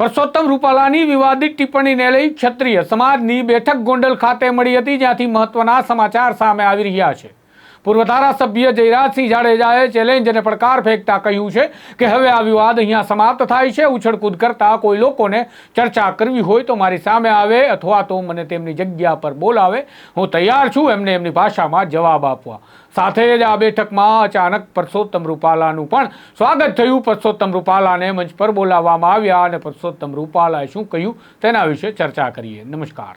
પરસોત્તમ રૂપાલાની વિવાદિત ટિપ્પણીને લઈ ક્ષત્રિય સમાજની બેઠક ગોંડલ ખાતે મળી હતી, જ્યાંથી મહત્વના સમાચાર સામે આવી રહ્યા છે. પૂર્વ ધારાસભ્ય જયરાજસિંહ જાડેજાએ ચેલેન્જને પડકાર ફેંકતા કહ્યું છે કે હવે આ વિવાદ અહીંયા સમાપ્ત થાય છે, ઉછળકૂદ કરતા કોઈ લોકોને ચર્ચા કરવી હોય તો મારી સામે આવે અથવા તો મને તેમની જગ્યા પર બોલાવે. હું તૈયાર છું એમને એમની ભાષામાં જવાબ આપવા. સાથે જ આ બેઠકમાં અચાનક પરસોત્તમ રૂપાલાનું પણ સ્વાગત થયું. પરસોત્તમ રૂપાલાને મંચ પર બોલાવવામાં આવ્યા અને પરસોત્તમ રૂપાલાએ શું કહ્યું તેના વિશે ચર્ચા કરીએ. નમસ્કાર.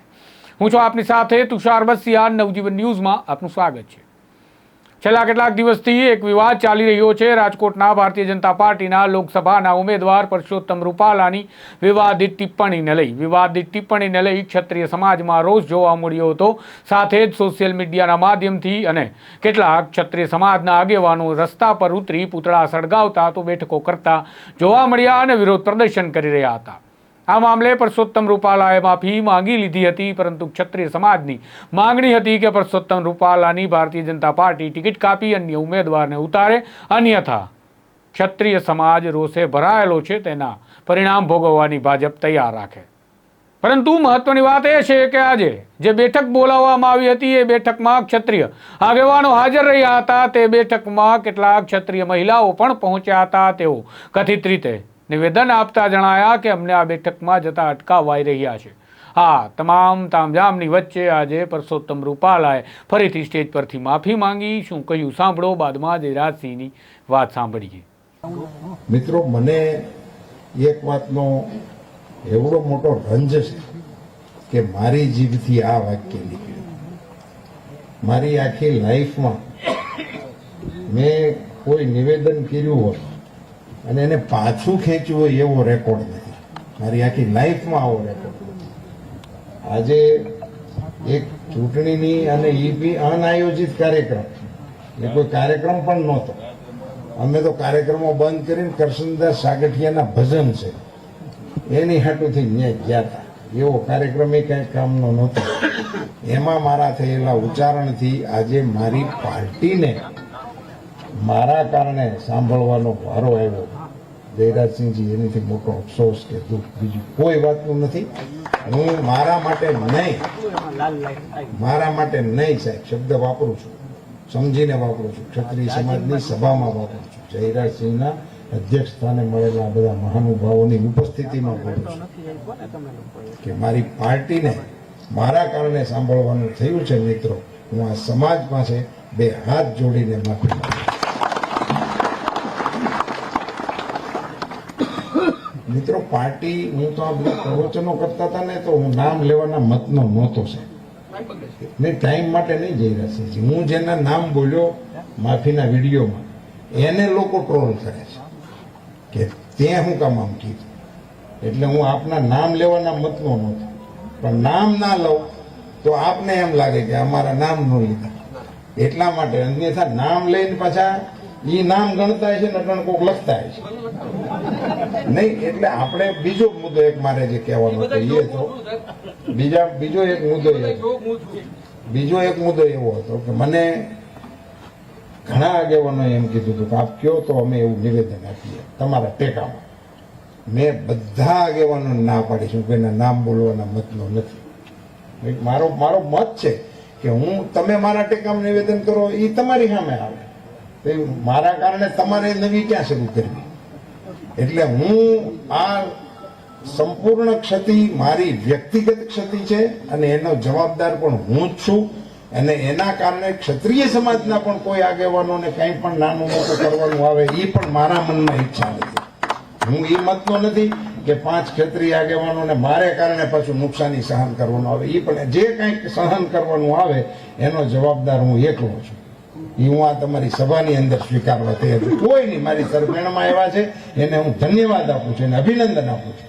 હું છું આપની સાથે તુષાર બસિયા નવજીવન ન્યૂઝમાં આપનું સ્વાગત છે. છેલ્લા કેટલાક દિવસથી એક વિવાદ ચાલી રહ્યો છે. રાજકોટના ભારતીય જનતા પાર્ટીના લોકસભાના ઉમેદવાર પરસોત્તમ રૂપાલાની વિવાદિત ટિપ્પણીને લઈ, વિવાદિત ટિપ્પણીને લઈ ક્ષત્રિય સમાજમાં રોષ જોવા મળ્યો હતો. સાથે જ સોશિયલ મીડિયાના માધ્યમથી અને કેટલાક ક્ષત્રિય સમાજના આગેવાનો રસ્તા પર ઉતરી પૂતળા સળગાવતા તો બેઠકો કરતા જોવા મળ્યા અને વિરોધ પ્રદર્શન કરી રહ્યા હતા. આ મામલે પરસોત્તમ રૂપાલાએ માફી માંગી લીધી હતી, પરંતુ ક્ષત્રિય સમાજની માંગણી હતી કે પરસોત્તમ રૂપાલાની ભારતીય જનતા પાર્ટી ટિકિટ કાપી અન્ય ઉમેદવારને ઉતારે. અન્યથા, ક્ષત્રિય સમાજ રોષે ભરાયેલો છે, તેના પરિણામ ભોગવવાની ભાજપ તૈયાર રાખે. પરંતુ મહત્વની વાત એ છે કે આજે જે બેઠક બોલાવવામાં આવી હતી, એ બેઠકમાં ક્ષત્રિય આગેવાનો હાજર રહ્યા હતા. તે બેઠકમાં કેટલાક ક્ષત્રિય મહિલાઓ પણ પહોંચ્યા હતા, તેઓ કથિત રીતે નિવેદન આપતા જણાયા કે અમને આ બેઠકમાં જતા અટકાવાઈ રહ્યા છે. હા, તમામ તામઝામની વચ્ચે આજે પરસોત્તમ રૂપાલાએ ફરીથી સ્ટેજ પરથી માફી માંગી. શું કહ્યું સાંભળો, બાદમાં જયરાજસિંહની વાત સાંભળીએ. મિત્રો, મને એક વાતનો એવડો મોટો રંજ છે કે મારી જીભથી આ વાક્ય નીકળ્યું. મારી આખી લાઈફમાં મેં કોઈ નિવેદન કર્યું હોય અને એને પાછું ખેંચ્યું હોય એવો રેકોર્ડ નથી. મારી આખી લાઈફમાં આવો રેકોર્ડ આજે એક ચૂંટણીની અને એ બી અનાયોજિત કાર્યક્રમ એ કોઈ કાર્યક્રમ પણ નહોતો. અમે તો કાર્યક્રમો બંધ કરીને કરશનદાસ સાગઠિયાના ભજન છે. એની હાટુથી ન્યાય ગયા હતા એવો કાર્યક્રમ એ કઈ કામનો નહોતો. એમાં મારા થયેલા ઉચ્ચારણથી આજે મારી પાર્ટીને મારા કારણે સાંભળવાનો વારો આવ્યો. જયરાજસિંહજી એનીથી મોટો અફસોસ કે દુઃખ, બીજું કોઈ વાતનું નથી. હું મારા માટે નહીં, મારા માટે નહીં સાહેબ, શબ્દ વાપરું છું, સમજીને વાપરું છું, ક્ષત્રિય સમાજની સભામાં વાપરું છું, જયરાજસિંહના અધ્યક્ષ સ્થાને મળેલા બધા મહાનુભાવોની ઉપસ્થિતિમાં બોલું છું. કે મારી પાર્ટીને મારા કારણે સાંભળવાનું થયું છે મિત્રો, હું આ સમાજ પાસે બે હાથ જોડીને માફી માંગુ છું. મિત્રો, પાર્ટી, હું તો આ બધા પ્રવચનો કરતા હતા ને, તો હું નામ લેવાના મતનો નહોતો છે. નહીં ટાઈમ માટે નહીં જઈ રહ્યા છે. હું જેના નામ બોલ્યો માફીના વિડીયોમાં, એને લોકો ટ્રોલ કરે છે. કે તે હું કામ આમ કીધું એટલે હું આપના નામ લેવાના મતનો નહોતો પણ નામ ના લઉં, તો આપને એમ લાગે કે અમારા નામ ન લીધા. એટલા માટે અન્યથા નામ લઈને પાછા એ નામ ગણતા છે ને અટણ કોક લખતા છે. નહીં, એટલે આપણે બીજો મુદ્દો એક મારે જે કહેવાનો હતો એ તો બીજા, બીજો એક મુદ્દો બીજો એક મુદ્દો એવો હતો કે મને ઘણા આગેવાનો એમ કીધું હતું કે આપ કયો તો અમે એવું નિવેદન આપીએ તમારા ટેકામાં. મેં બધા આગેવાનો ના પાડીશું કે નામ બોલવાના મતનો નથી. મારો મારો મત છે કે હું, તમે મારા ટેકામાં નિવેદન કરો એ તમારી સામે આવે. તો મારા કારણે તમારે નવી ક્યાં શરૂ કરવી? એટલે હું આ સંપૂર્ણ ક્ષતિ મારી વ્યક્તિગત ક્ષતિ છે અને એનો જવાબદાર પણ હું જ છું અને એના કારણે ક્ષત્રિય સમાજના પણ કોઈ આગેવાનોને કંઈ પણ નાનું મોટું કરવાનું આવે એ પણ મારા મનમાં ઈચ્છા નથી. હું એ મતનો નથી કે પાંચ ક્ષત્રિય આગેવાનોને મારે કારણે પાછું નુકસાની સહન કરવાનું આવે. એ પણ જે કંઈક સહન કરવાનું આવે, એનો જવાબદાર હું એકલો છું. એ હું આ તમારી સભાની અંદર સ્વીકારવા તૈયાર છું. કોઈ નહીં, મારી સરપેણમાં એવા છે, એને હું ધન્યવાદ આપું છું અને અભિનંદન આપું છું.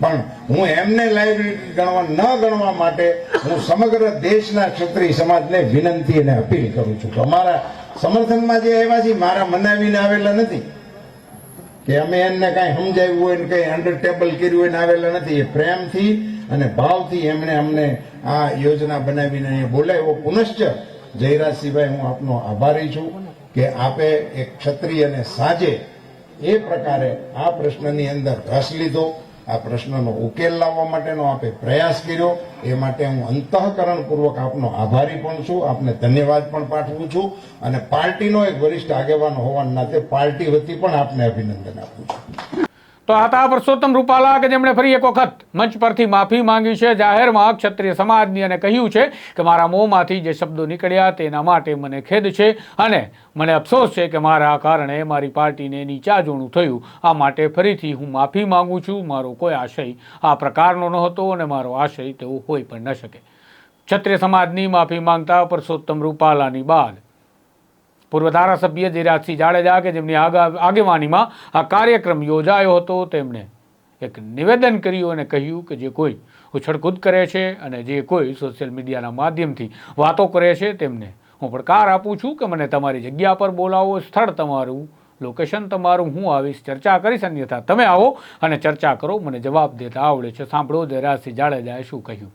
પણ હું એમને લાયબિલિટી ગણવા ન ગણવા માટે હું સમગ્ર દેશના ક્ષત્રિય સમાજને વિનંતી અને અપીલ કરું છું કે અમારા સમર્થનમાં જે આવ્યા છે મારા મનાવીને આવેલા નથી. કે અમે એમને કાંઈ સમજાવ્યું હોય ને કંઈ અંડર ટેબલ કર્યું હોય ને આવેલા નથી, એ પ્રેમથી અને ભાવથી એમણે અમને આ યોજના બનાવીને અહીંયા બોલાવ્યો. પુનશ્ચ જયરાજસિંહભાઈ, હું આપનો આભારી છું કે આપે એક ક્ષત્રિયને સાજે એ પ્રકારે આ પ્રશ્નની અંદર રસ લીધો. આ પ્રશ્નનો ઉકેલ લાવવા માટેનો આપે પ્રયાસ કર્યો. એ માટે હું અંતઃકરણપૂર્વક આપનો આભારી પણ છું. આપને ધન્યવાદ પણ પાઠવું છું. અને પાર્ટીનો એક વરિષ્ઠ આગેવાન હોવાના નાતે પાર્ટી વતી પણ આપને અભિનંદન આપું છું. તો આ હતા પરસોત્તમ રૂપાલા કે જેમણે ફરી એક વખત મંચ પરથી માફી માંગી છે, જાહેરમાં ક્ષત્રિય સમાજની અને કહ્યું છે કે મારા મોંમાંથી જે શબ્દો નીકળ્યા તેના માટે મને ખેદ છે અને મને અફસોસ છે કે મારા કારણે મારી પાર્ટીને નીચાજોણું થયું. આ માટે ફરીથી હું માફી માંગુ છું. મારો કોઈ આશય આ પ્રકારનો નહોતો અને મારો આશય તેવો હોઈ પણ ન શકે. ક્ષત્રિય સમાજની માફી માંગતા પરસોત્તમ રૂપાલાની બાદ પૂર્વ ધારાસભ્ય જીરાજસિંહ જાડેજા કે જેમની આગા- આગેવાનીમાં આ કાર્યક્રમ યોજાયો હતો, તેમણે એક નિવેદન કર્યું અને કહ્યું કે જે કોઈ ઉછળકૂદ કરે છે અને જે કોઈ સોશિયલ મીડિયાના માધ્યમથી વાતો કરે છે, તેમને હું પડકાર આપું છું કે મને તમારી જગ્યા પર બોલાવો, સ્થળ તમારું, લોકેશન તમારું, હું આવીશ, ચર્ચા કરીશ, અન્યથા તમે આવો અને ચર્ચા કરો, મને જવાબ દેતા આવડે છે. સાંભળો જયરાજસિંહ જાડેજાએ શું કહ્યું.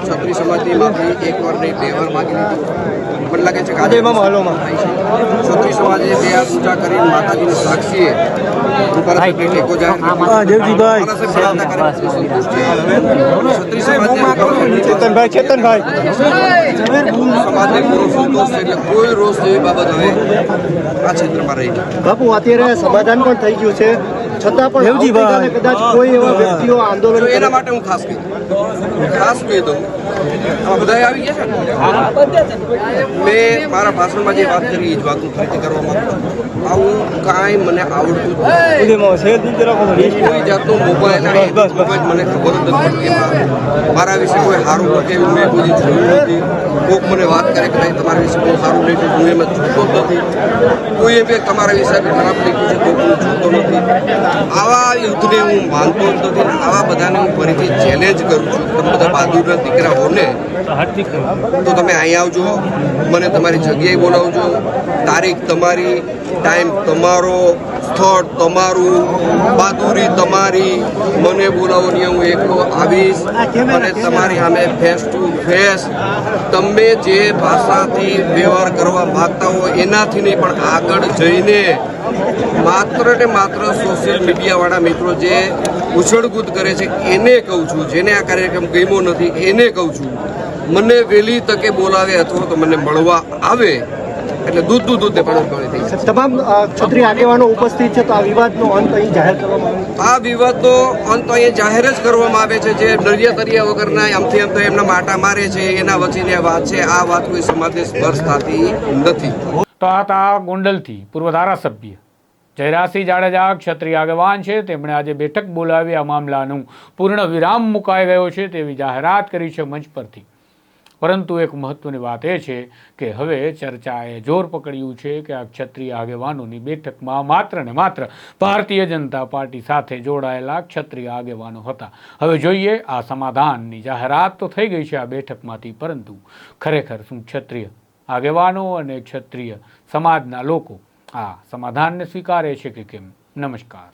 છત્રી સમાજની માફી એક વાર નહીં બે વાર માગી લીધી મને લાગે છે કે આજે છત્રી સમાજે બે હાથ ઊંચા કરીને માતાજીની સાક્ષીએ ચેતનભાઈ. ચેતનભાઈ સમાજને પૂરો સંતોષ છે એટલે કોઈ રોષ જેવી બાબત હવે આ ક્ષેત્રમાં રહી. બાપુ અત્યારે સમાધાન પણ થઈ ગયું છે. છતાં પણ કદાચ કોઈ એવા વ્યક્તિઓ આંદોલન એના માટે હું ખાસ કહી. ખાસ કહી દઉં આમાં બધા આવી ગયા છે મેં મારા ભાષણમાં જે વાત કરી એ જ વાત હું ફરીથી કરવા માંગુ આવું કાંઈ મને આવડતું. કોઈ જાતનું મોબાઈલ મોબાઈલ મને ખબર જ નથી પડતી મારા વિશે કોઈ સારું નથી એવું મેં કોઈ જોયું નથી. કોઈક મને વાત કરે કે ભાઈ તમારા વિશે બહુ સારું નહીં હું એમાં જોતો જ નથી. કોઈ એ કે તમારા વિશે ખરાબ લખ્યું છે તો હું જોતો નથી. આવા યુદ્ધને હું માનતો જ નથી આવા બધાને હું ફરીથી ચેલેન્જ કરું છું. તમે બધા બહાદુરના દીકરા હો ને તો તમે અહીં આવજો, મને તમારી જગ્યાએ બોલાવજો. તારીખ તમારી ટાઈમ તમારો, સ્થળ તમારું, બહાદુરી તમારી. મને બોલાવો ને હું એકલો આવીશ અને તમારી સામે ફેસ ટુ ફેસ તમે જે ભાષાથી વ્યવહાર કરવા માંગતા હો એનાથી નહીં, પણ આગળ જઈને માત્ર ને માત્ર સોશિયલ મીડિયાવાળા મિત્રો જે ઉછળકૂદ કરે છે એને કહું છું જેને આ કાર્યક્રમ ગમ્યો નથી એને કહું છું મને વહેલી તકે બોલાવે અથવા તો મને મળવા આવે એટલે દૂધ દૂધ દૂધ પણ પાણી થઈ તમામ છત્રી આગેવાનો ઉપસ્થિત છે તો આ વિવાદનો અંત અહીં જાહેર કરવામાં આ વિવાદનો અંત અહીંયા જાહેર જ કરવામાં આવે છે જે નરિયા તરિયા વગરના આમથી આમ તો એમના માટા મારે છે એના વચ્ચેની આ વાત છે આ વાત કોઈ સમાજને સ્પર્શ થતી નથી. તો આ હતા ગોંડલથી પૂર્વ ધારાસભ્ય. જયરાજસિંહ જાડેજા ક્ષત્રિય આગેવાન છે. તેમણે આજે બેઠક બોલાવી આ મામલાનું પૂર્ણ વિરામ મુકાઈ ગયો છે તેવી જાહેરાત કરી છે મંચ પરથી. પરંતુ એક મહત્વની વાત એ છે કે હવે ચર્ચાએ જોર પકડ્યું છે કે આ ક્ષત્રિય આગેવાનોની બેઠકમાં માત્ર ને માત્ર ભારતીય જનતા પાર્ટી સાથે જોડાયેલા ક્ષત્રિય આગેવાનો હતા. હવે જોઈએ આ સમાધાનની જાહેરાત તો થઈ ગઈ છે આ બેઠકમાંથી, પરંતુ ખરેખર શું ક્ષત્રિય આગેવાનો અને ક્ષત્રિય સમાજના લોકો આ સમાધાનને સ્વીકારે છે કે કેમ? નમસ્કાર.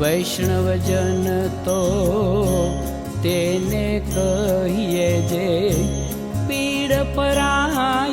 વૈષ્ણવજન તો તેને કહીએ જે પીડ પરા